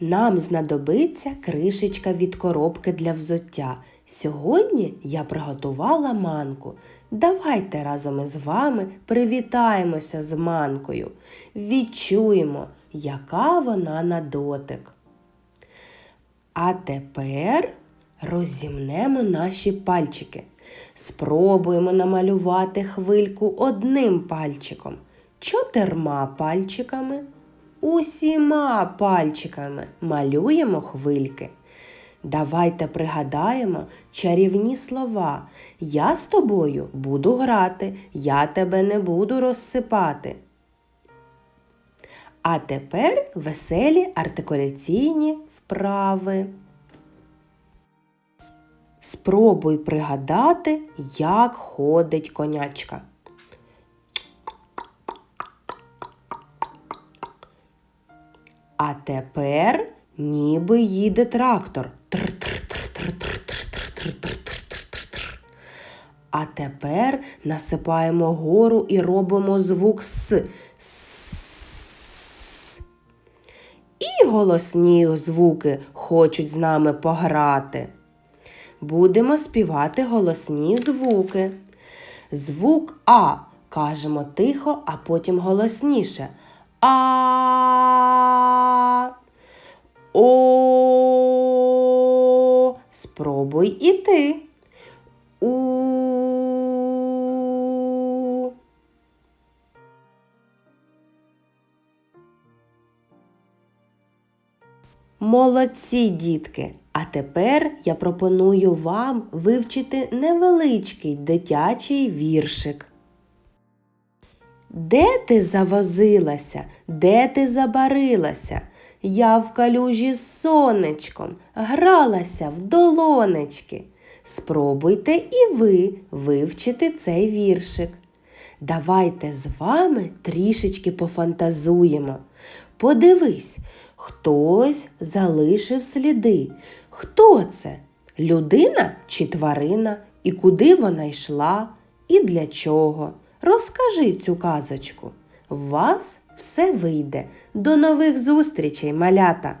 Нам знадобиться кришечка від коробки для взуття. Сьогодні я приготувала манку. Давайте разом із вами привітаємося з манкою. Відчуємо, яка вона на дотик. А тепер розімнемо наші пальчики. Спробуємо намалювати хвильку одним пальчиком, чотирма пальчиками, усіма пальчиками малюємо хвильки. Давайте пригадаємо чарівні слова. Я з тобою буду грати, я тебе не буду розсипати. А тепер веселі артикуляційні вправи. Спробуй пригадати, як ходить конячка. А тепер ніби їде трактор. А тепер насипаємо гору і робимо звук с. І голосні звуки хочуть з нами пограти. Будемо співати голосні звуки. Звук А кажемо тихо, а потім голосніше. А. О. Спробуй і ти. У. Молодці, дітки! А тепер я пропоную вам вивчити невеличкий дитячий віршик. Де ти завозилася, де ти забарилася? Я в калюжі з сонечком гралася в долонечки. Спробуйте і ви вивчити цей віршик. Давайте з вами трішечки пофантазуємо. Подивись, хтось залишив сліди. Хто це? Людина чи тварина? І куди вона йшла? І для чого? Розкажи цю казочку. У вас все вийде. До нових зустрічей, малята!